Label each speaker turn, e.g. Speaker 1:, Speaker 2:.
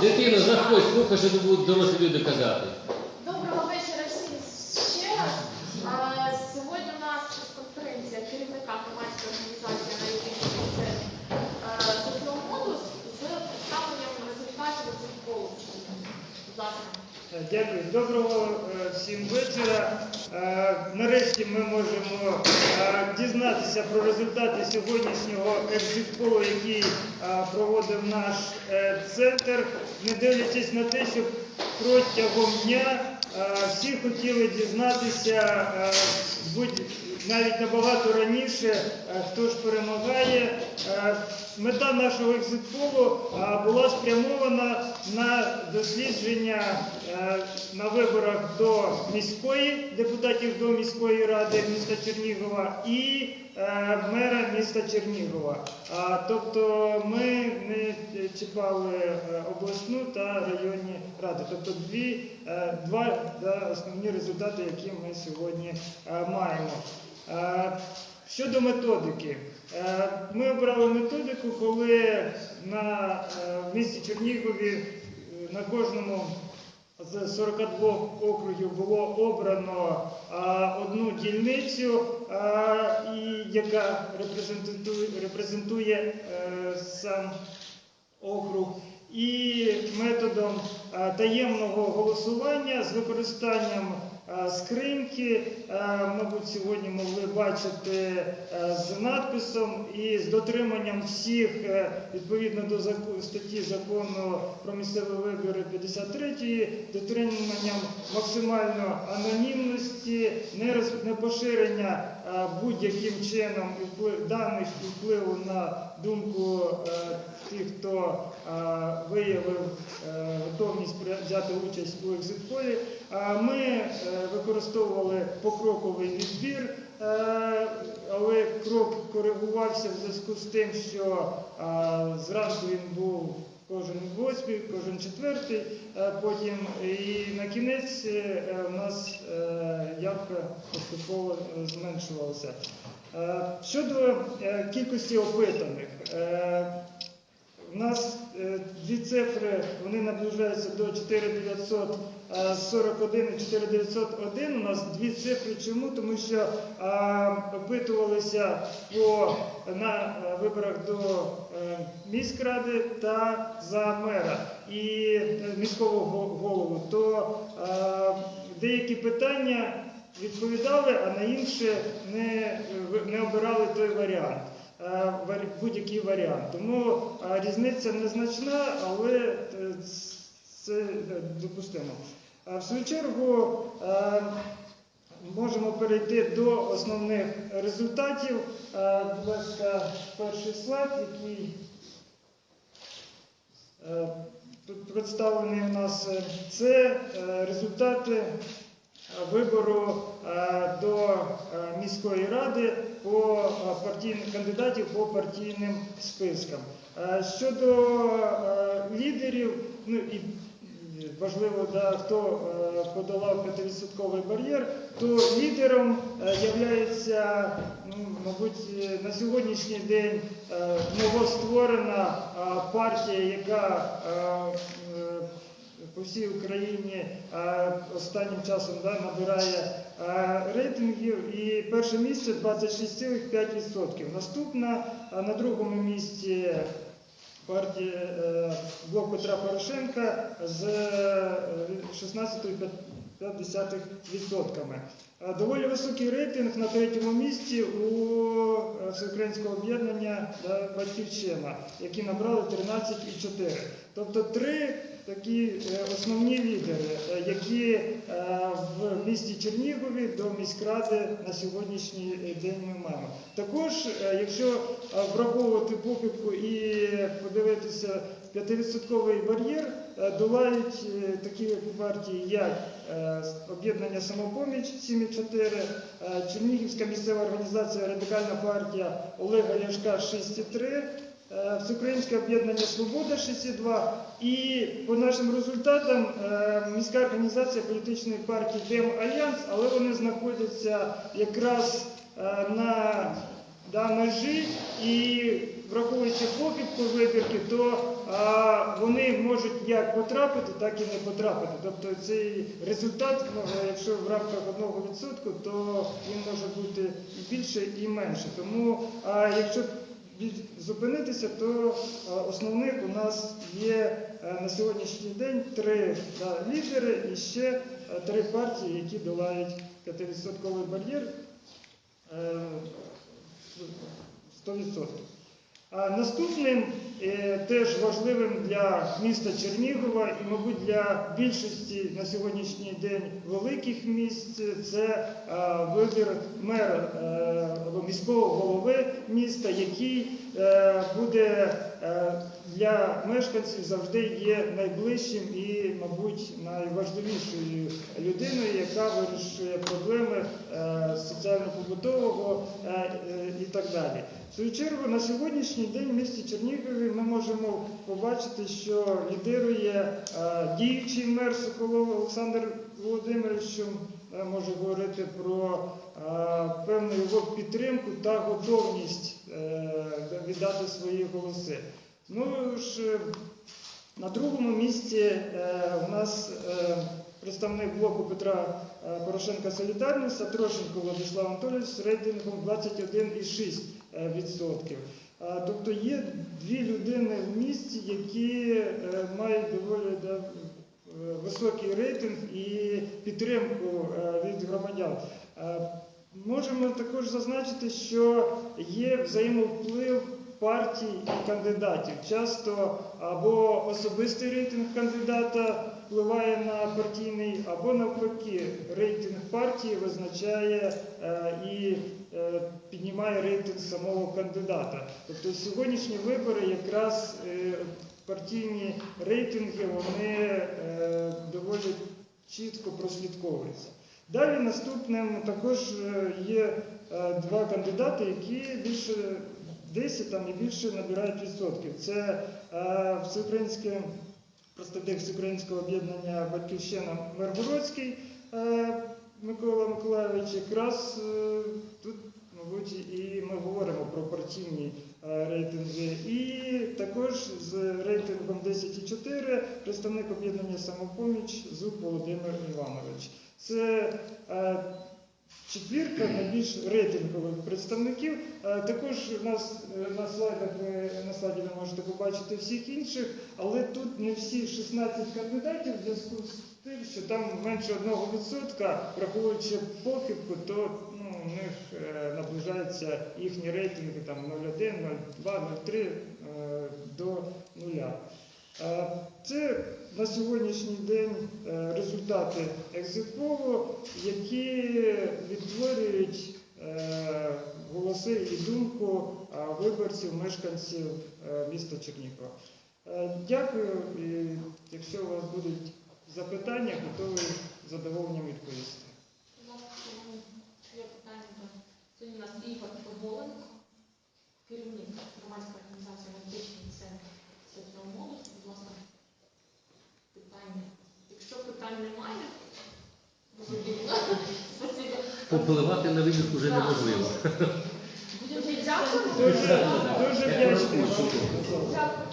Speaker 1: Дитино, заходь, слухай, що тут будуть дорослі люди казати.
Speaker 2: Доброго вечора всім ще раз. А, Сьогодні у нас конференція керівника громадської організації аналітичний центр Соціомодус з представленням результатів футболу. Завтра.
Speaker 3: Дякую. Доброго е, всім вечора. Е, Нарешті ми можемо е, дізнатися про результати сьогоднішнього екзитполу, який е, проводив наш е, центр, не дивлячись на те, що протягом дня е, всі хотіли дізнатися е, будь навіть набагато раніше, е, хто ж перемагає. Е, Мета нашого екзитполу е, була спрямована на дослідження на виборах до міської депутатів до міської ради міста Чернігова і мера міста Чернігова. Тобто ми не чіпали е, обласну та районні ради. Тобто дві, е, два основні результати, які ми сьогодні е, маємо. Е, Щодо методики, Е, ми обрали методику, коли на е, місті Чернігові е, на кожному з 42 округів було обрано дільницю, а, і, яка репрезентує, репрезентує е, сам округ, і методом а, таємного голосування з використанням скриньки, мабуть, сьогодні могли бачити з надписом і з дотриманням всіх е, відповідно до статті закону про місцеві вибори 53, дотриманням максимально анонімності, не а, будь-яким чином даних впливу на думку е, тих, хто е, виявив е, готовність взяти участь у екзитполі. Ми е, використовували покроковий відбір, е, але крок коригувався в зв'язку з тим, що е, зранку він був кожен восьмий, кожен четвертий, е, потім і на кінець е, у нас е, явка поступово е, зменшувалася. Е, Щодо е, кількості опитаних, е, у нас е, дві цифри вони наближаються до 4941 і 4901. У нас дві цифри. Чому? Тому що опитувалися по на е, виборах до е, міськради та за мера і е, міського голову. То е, деякі питання відповідали, а на інше не, не обирали той варіант. е, Будь-який варіант. Тому е, різниця незначна, але е, це е, допустимо. В свою чергу е, можемо перейти до основних результатів. Е, Будь ласка, перший слайд, який е, тут представлений у нас, е, це е, результати вибору до міської ради по партійних кандидатів по партійним спискам. Щодо лідерів, ну і важливо, да, хто е, подолав 5% бар'єр, то лідером е, являється, ну, мабуть, на сьогоднішній день е, новостворена партія, яка по всій Україні останнім часом да, набирає рейтингів. І перше місце 26,5%. Наступна на другому місці партія е, блок Петра Порошенка з е, 16,5%. Е, Доволі високий рейтинг на третьому місці у е, всеукраїнського об'єднання Батьківщина, які набрали 13,4. Тобто три такі е, основні лідери, е, які е, в місті Чернігові до міськради на сьогоднішній день ми маємо. Також, е, якщо е, враховувати похибку і подивитися 5% бар'єр, е, долають е, такі партії, як е, об'єднання самопоміч 7,4, е, Чернігівська місцева організація Радикальна партія Олега Ляшка 6,3. Е, Всеукраїнське об'єднання Свобода 6,2 і по нашим результатам е, міська організація політичної партії Дем Альянс, але вони знаходяться якраз е, на да, межі і враховуючи похибку вибірки, то а, вони можуть як потрапити, так і не потрапити. Тобто цей результат, ну, якщо в рамках 1%, то він може бути і більше, і менше. Тому а, якщо зупинитися, то основних у нас є е, на сьогоднішній день три да, лідери і ще е, три партії, які долають 5% бар'єр. Е, 100%. А наступним е, теж важливим для міста Чернігова і, мабуть, для більшості на сьогоднішній день великих міст це е, вибір мера е, або міського голови міста, який буде для мешканців завжди є найближчим і, мабуть, найважливішою людиною, яка вирішує проблеми е, соціально-побутового е, е, і так далі. В свою чергу на сьогоднішній день в місті Чернігові ми можемо побачити, що лідирує діючий мер Соколов Олександр Володимирович, що може говорити про певну його підтримку та готовність віддати свої голоси. Ну ж, на другому місці у нас представник блоку Петра е, Порошенка Солідарність Сатрошенко Владислав Анатолійович з рейтингом 21,6%. е. Тобто є дві людини в місті, які е, мають доволі да, високий рейтинг і підтримку від громадян. Можемо також зазначити, що є взаємовплив партій і кандидатів. Часто або особистий рейтинг кандидата впливає на партійний, або навпаки, рейтинг партії визначає е, і е, піднімає рейтинг самого кандидата. Тобто сьогоднішні вибори якраз е, партійні рейтинги вони доволі чітко прослідковуються. Далі наступним також є два кандидати, які більше 10 там, і більше набирають відсотків. Це всеукраїнське представник всеукраїнського об'єднання Батьківщина Миргородський е, Микола Миколайович. Якраз е, тут, мабуть, і ми говоримо про партійні е, рейтинги. І також з рейтингом 10,4 представник об'єднання самопоміч Зуб Володимир Іванович. Це четвірка найбільш рейтингових представників. Е, Також у нас е, на слайдах ви на слайді ви можете побачити всіх інших, але тут не всі 16 кандидатів в зв'язку з тим, що там менше 1%, враховуючи похибку, то ну, у них е, наближаються їхні рейтинги там 0,1, 0,2, 0,3 е, до нуля. Це на сьогоднішній день е, результати екзитполу, які відтворюють е, голоси і думку виборців, мешканців е, міста Чернігова. Дякую. І якщо у вас будуть запитання, готовий з задоволенням відповісти.
Speaker 2: У нас е, є питання до сьогодні у нас Ігор Подоленко, керівник громадської організації «Аналітичний центр соціомоду». Будь ласка, питання. Якщо питань немає, зрозуміло. Спасибо.
Speaker 1: Попливати на вибір вже неможливо.
Speaker 2: Дуже
Speaker 3: вдячний.
Speaker 2: Дякую,